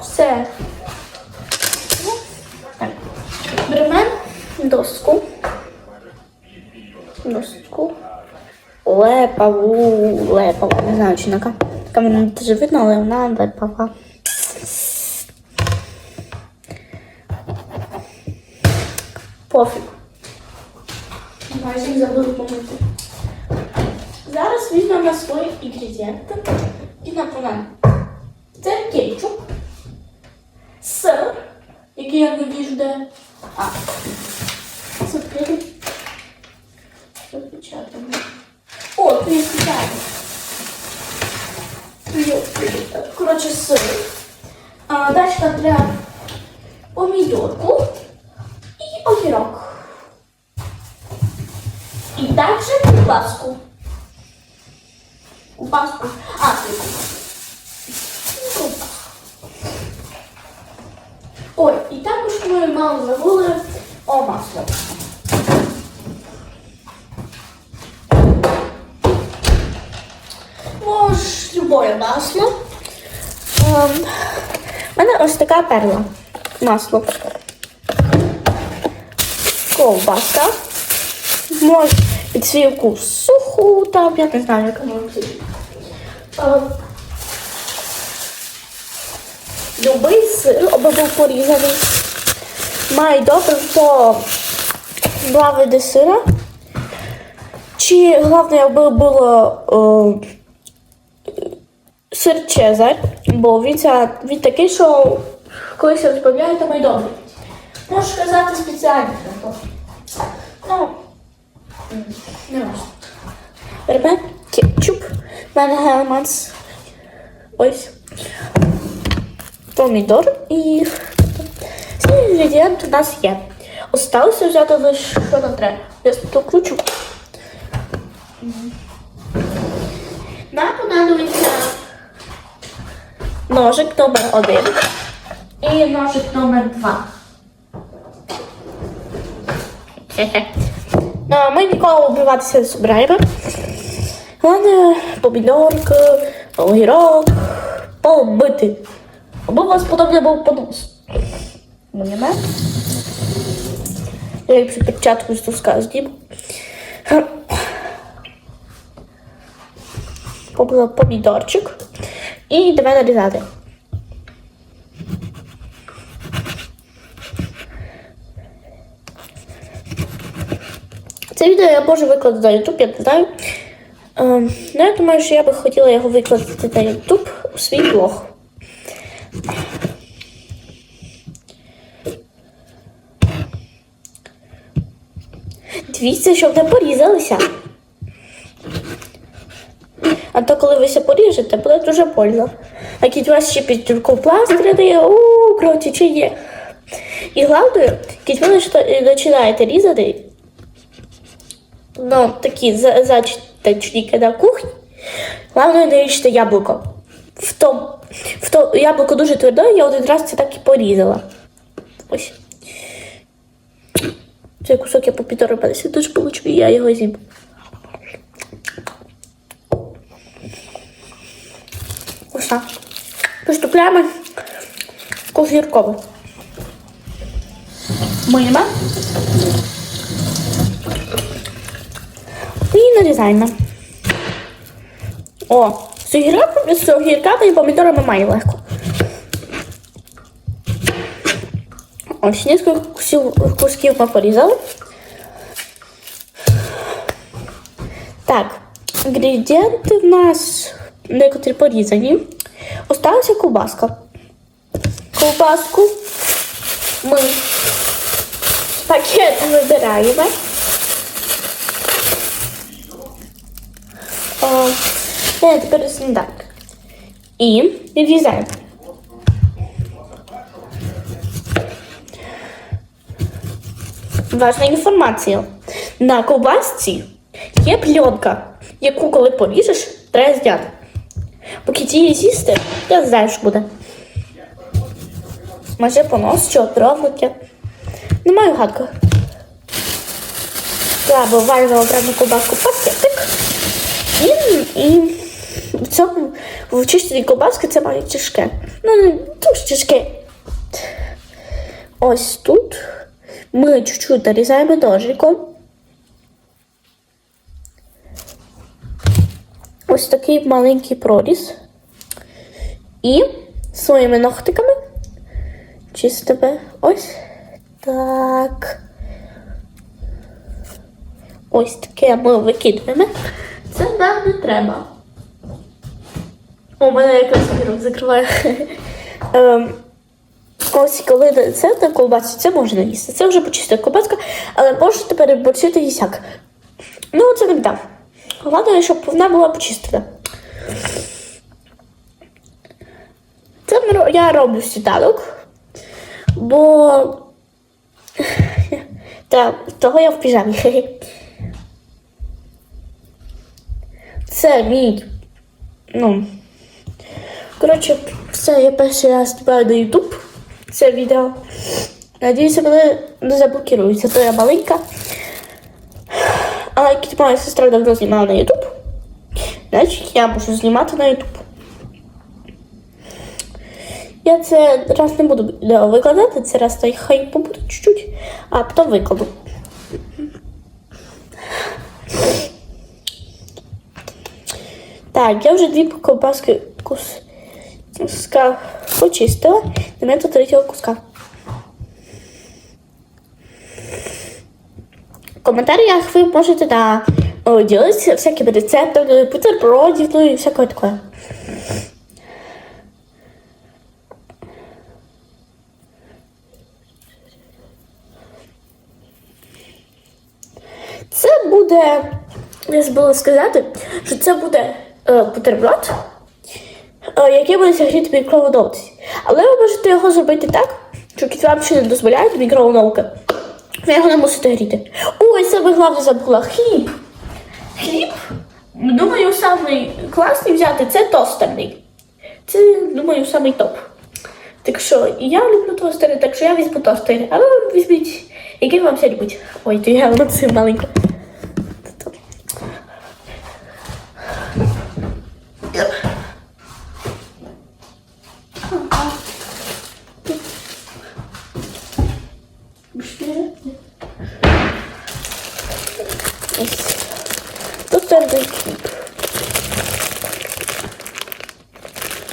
Все. Ну, Так. Доску. Доску. Лепаву, лепава, не знаю, чи на кам- камеру не дуже видно, але вона лепава. Пофіг. Зараз візьмемо свої інгредієнти і наповнемо. Це кетчуп, сир, який я не де. А, це прям. О, тут є спеціально. Коротше, сир. А, нам треба помідорку і огірок. І також ковбаску. Ковбаску. А, це ковбаску. Ковбаску. Ой, і також ми мало забули о масло. Мож любое масло. Ем, У мене ось така перла. Масло. Ковбаска. Може під свій вкус суху, там, я не знаю, яка може бути. Любий сир, аби був порізаний. Має добре по два види сира. Чи головне, аби було о, сир Чезар, бо він, ця, він такий, що коли се розбавляє, то має добре. Можу сказати спеціально. Ну, не можна. Беремо кетчуп. Мене гелеманс. Ось. Помідор і всі інгредієнти у нас є. Осталося взяти лише що нам треба. Я тут включу. Нам понадобиться ножик номер один і ножик номер два. Ну, ми ніколи вбиватися не збираємо. Головне помідорка, огірок, побити. Аби у вас подобне був понос. Понимаєш? Я якщо перчатку з туска. Побила помідорчик. І давай нарізати. Це відео я можу викладати на YouTube, я не знаю. Ем, ну, я думаю, що я би хотіла його викладати на YouTube у свій блог. Дивіться, щоб не порізалися. А то коли ви все поріжете, буде дуже больно. А кіть у вас ще під тюрку пластирі, у тече. І головне, кіть ви починаєте різати, ну, такі за- зачіпки на кухні, головне не ріжте яблуко. В том, в то, яблуко дуже тверде, я один раз це так і порізала. Ось. Цей кусок я по підробилася, дуже получу, і я його з'їм. Ось так. Приступляємо к огіркову. Миємо. Нарізаємо. О, з огірками і помідорами має легко. Ось несколько кусків порізали. Так, інгредієнти в нас некоторі порізані. Осталася ковбаска. Ковбаску ми пакет вибираємо. Не, тепер сніданок. І відрізаємо. Важна інформація. На ковбасці є пленка, яку коли поріжеш, треба зняти. Поки її з'їсти, я знаю, що буде. Може понос чи отровлення. Не маю гадки. Треба варимо окрему ковбаску пакетик. І, і цьому в чищенні ковбаски це має тяжке. Ну, не дуже тяжке. Ось тут ми чуть-чуть нарізаємо ножиком. Ось такий маленький проріз. І своїми ногтиками чистимо ось так. Ось таке ми викидуємо. Це нам не треба. У мене якось вірус закриває. Ем, Ось коли це на ковбасі, це можна їсти. Це вже почиста ковбаска, але можете переборчити і сяк. Ну, це не біда. Головне, щоб вона була почистена. Це я роблю сніданок, бо та, того я в піжамі. Це мій. Ну. Коротше, все, я перший раз знімаю на YouTube це відео. Надіюся, мене не заблокирується, то я маленька. А як моя сестра давно знімала на YouTube, значить я можу знімати на YouTube. Я це раз не буду відео викладати, це раз та хай побуде чуть-чуть, а потім викладу. Так, я вже дві ковбаски кус... куска почистила. Тепер до третього куска. В коментарях ви можете да, ділитися всякими рецептами, бутербродів, ну і всякое таке. Це буде, я забула сказати, що це буде бутерброд, е, який буде сягріти в мікроволновці. Але ви можете його зробити так, що вам ще не дозволяє мікроволновка. Ви його не мусите гріти. Ой, саме головне забула хліб. Хліб, думаю, самий класний взяти це тостерний. Це, думаю, самий топ. Так що я люблю тостери, так що я візьму тостер. А ви візьміть, який вам все любить. Ой, то я оце маленько. Тостерний хліб.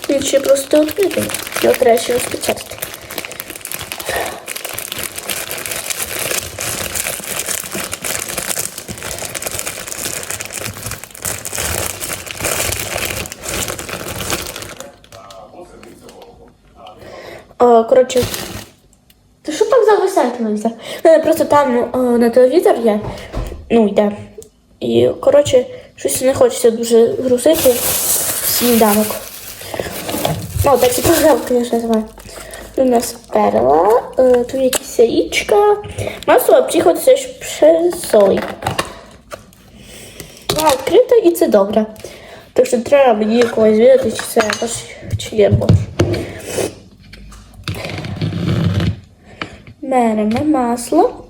Він ще просто відкритий. Його треба ще розпечатати. О, коротше, ти що так телевізор? Мене просто там о, на телевізор є, ну йде. І, коротше, щось не хочеться дуже грузити сніданок. О, так і програв, звісно, називаю. У нас перла, е, тут якісь яєчка, масло приходиться пшесой. Вона відкрита і це добре. Так що треба мені якогось звідати, чи це ваш чи є борщ. Беремо масло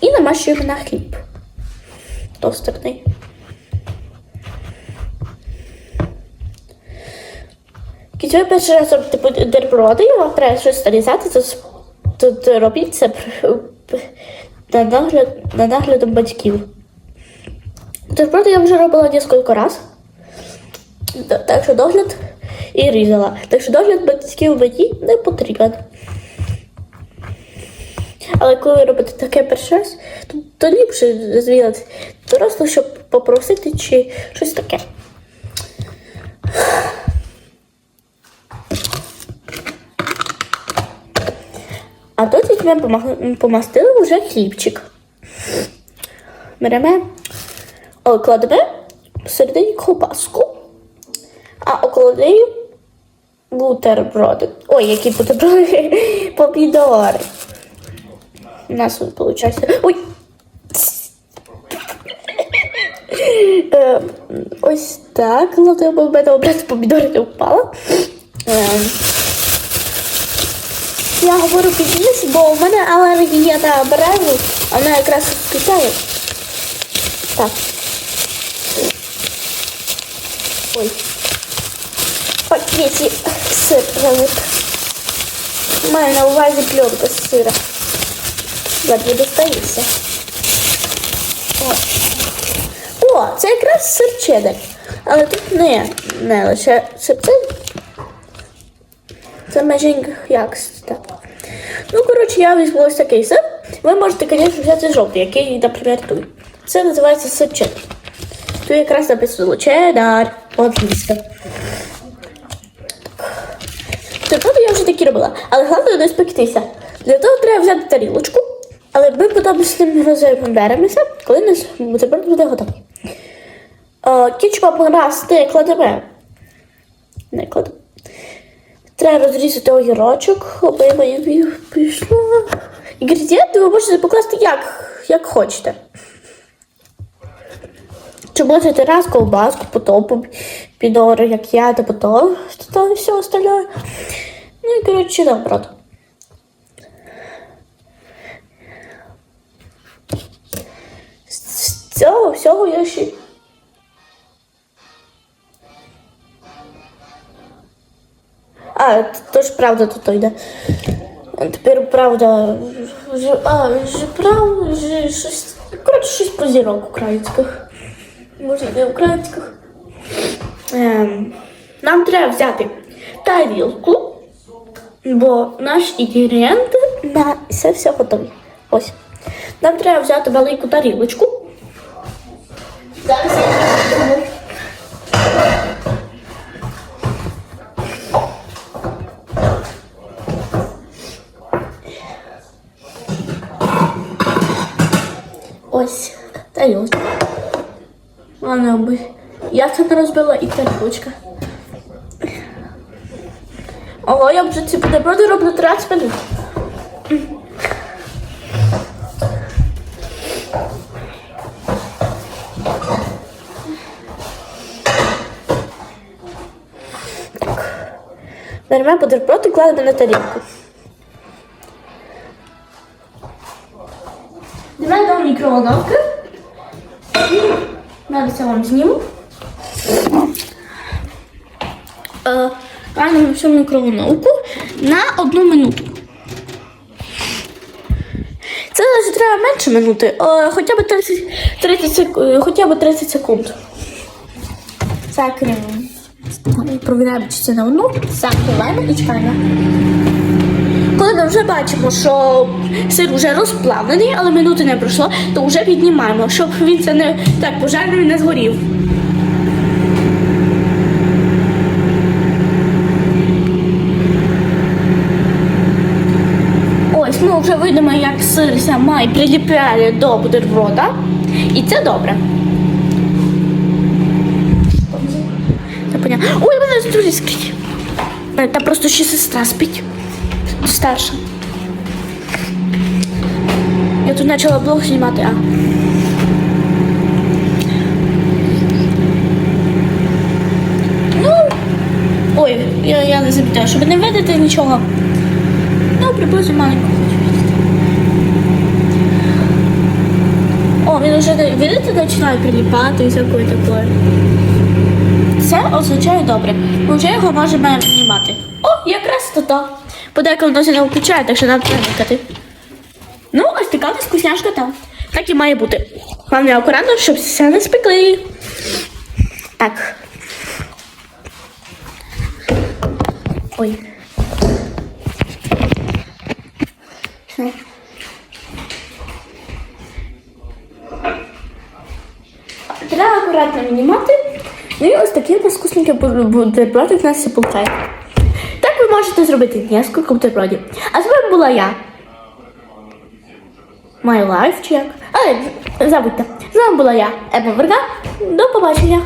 і намащуємо на хліб. Тостерний. Якщо ви перший раз робите бутерброди, і вам треба щось нарізати, то, то, то робіть це на, нагляд, на наглядом батьків. Бутерброди я вже робила кілька разів. Так що догляд і різала. Так що догляд батьків мені не потрібен. Але коли ви робите таке раз, то, то ліпше звідати дорослих, щоб попросити чи щось таке. А тут ми помастили вже хлібчик. Беремо, кладемо всередині ковбаску, а около неї бутерброди. Ой, які бутерброди? Помідори. У нас тут виходить. Ой! Е, Ось так. Головне, бо в мене образ помідори не впала. Е, Я говорю підніс, бо в мене алергія на березу, а вона якраз вкисає. Так. Ой. Пакеті сир лежить. Маю на увазі пленка з сира. Ладно, достається. О. Це якраз сир. Але тут не, не лише сир. Це межінг якості, так. Ну, коротше, я візьму ось такий сир. Ви можете, звісно, взяти жовтий, який, наприклад, тут. Це називається сир. Тут якраз написано чеддер по-англійськи. Я вже такі робила. Але головне не спектися. Для того треба взяти тарілочку, але ми потім з ним розберемося, коли наш бутерброд буде готовий. Е, Кетчупа раз не кладемо. Не кладемо. Треба розрізати огірочок, аби мені пішло. Інгредієнти ви можете покласти як, як хочете. Чи можете раз ковбаску, потім підор, як я, та потім то все остальное. Ну і коротше, наоборот. З цього всього я ще. А, то ж правда тут йде. Тепер правда. ж- А, ж правда, ж, щось. Коротше, щось про зірок українських. Може, не українських. Ем, нам треба взяти тарілку, бо наш інгредієнт на це все готові. Ось. Нам треба взяти велику тарілочку. Зараз я. Ось тарілочка. Би. Я це розбила і тарілочка. Ого, я вже ці бутерброди роблю 30 минут. Беремо бутерброд і кладемо на тарілку. Давай до мікроволновки. Зараз я вам зніму. Е, Ставимо всю мікроволновку на одну минуту. Це навіть треба менше минути, е, хоча б 30, 30, е, хоча б 30 секунд. Закриваємо. Провіряємо, чи це на одну. Закриваємо і чекаємо. Коли ми вже бачимо, що сир вже розплавлений, але минути не пройшло, то вже піднімаємо, щоб він це не так пожарний не згорів. Ось ми вже видимо, як сир сама приліпляє до бутерброда. І це добре. Понятно. Ой, мене дуже скрить. Та просто ще сестра спить. Старша. Я тут почала блог знімати, а. Ну. Ой, я, я не запитаю, щоб не видати нічого. Ну, приблизно маленько. О, він вже, видите, починає приліпати і всякое таке. Це означає добре. Ми вже його можемо знімати. О, якраз то то. Подеколи досі не включає, так що нам треба никати. Ну, ось така нас вкусняшка там. Так і має бути. Головне акуратно, щоб все не спекли. Так. Ой. Треба акуратно мінімати. Ну і ось такі у нас вкусненькі бутерброди в нас виходить. Так ви можете зробити кілька бутербродів. А з вами була я. My Life як. Але забудьте. З вами була я, Еба Верга. До побачення.